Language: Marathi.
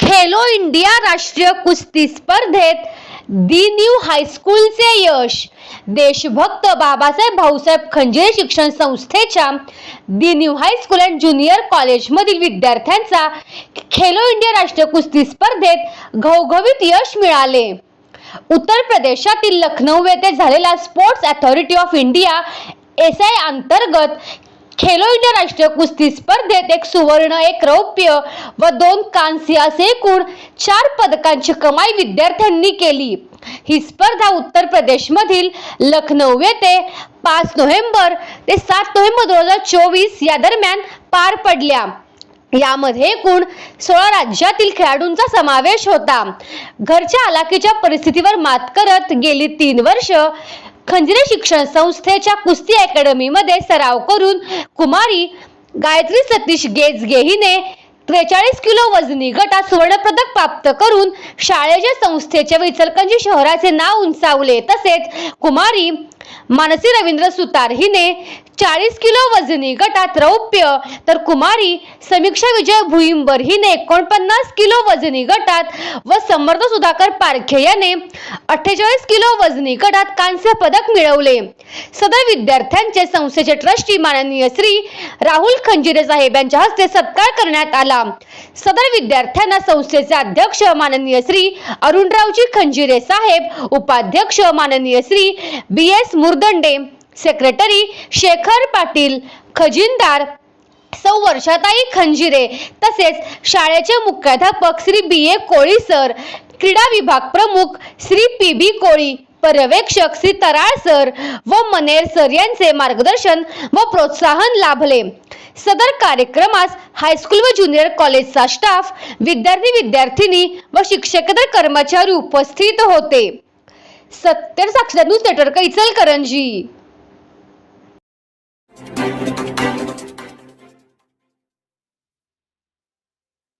खेलो इंडिया राष्ट्रीय कुस्ती स्पर्धेत दी न्यू हायस्कूलचे यश. देशभक्त बाबासाहेब भाऊसाहेब खंजिरे शिक्षण संस्थेच्या the new high school and junior कॉलेजमधील विद्यार्थ्यांचा खेलो इंडिया राष्ट्रीय कुस्ती स्पर्धेत घवघवीत यश मिळाले. उत्तर प्रदेशातील लखनौ येथे झालेला sports authority of India S I अंतर्गत खेलो इंडिया राष्ट्रीय कुस्ती स्पर्धेत एक सुवर्ण एक रौप्य व दोन कांस्य असे एकूण चार पदकांची कमाई विद्यार्थ्यांनी केली. ही स्पर्धा उत्तर प्रदेशमधील लखनौ येथे पाच नोव्हेंबर ते सात नोव्हेंबर दोन हजार चोवीस या दरम्यान पार पडल्या. यामध्ये एकूण सोळा राज्यातील खेळाडूंचा समावेश होता. घरच्या आलाकीच्या परिस्थितीवर मात करत गेली तीन वर्ष खंजरे शिक्षण संस्थेच्या कुस्ती अकॅडमीमध्ये सराव करून कुमारी गायत्री सतीश गेजगे हिने त्रेचाळीस किलो वजनी गटात सुवर्णपदक प्राप्त करून शाळेच्या संस्थेच्या विचलकंजी शहराचे नाव उंचावले. तसेच कुमारी मानसी रवींद्र सुतार हिने चाळीस किलो वजनी गटात रौप्य तर कुमारी समीक्षा विजय भुईंबर हिने एकोणपन्नास किलो वजनी गटात व समर्थ सुधाकर पारखे याने अठ्ठेचाळीस किलो वजनी गटात कांस्य पदक मिळवले. सदर विद्यार्थ्यांचे संस्थेचे ट्रस्टी माननीय श्री राहुल खंजिरे साहेब यांच्या हस्ते सत्कार करण्यात आला. सदर विद्यार्थ्यांना संस्थेचे अध्यक्ष माननीय श्री अरुणरावजी खंजिरे साहेब उपाध्यक्ष माननीय Shri B S Murdande secretary Shekhar Patil खजिनदार सौ वर्षाताई खंजिरे तसेच शाळेचे मुख्याध्यापक श्री बी ए कोळी सर क्रीडा विभाग प्रमुख श्री पी बी कोळी पर्यवेक्षक श्री तराळ सर व मनेर सर यांचे मार्गदर्शन व प्रोत्साहन लाभले. सदर कार्यक्रमास हायस्कूल व ज्युनियर कॉलेजचा स्टाफ विद्यार्थी विद्यार्थिनी व शिक्षकेतर कर्मचारी उपस्थित होते. सत्तर साक्षर न्यूज नेटवर्क इचलकरंजी?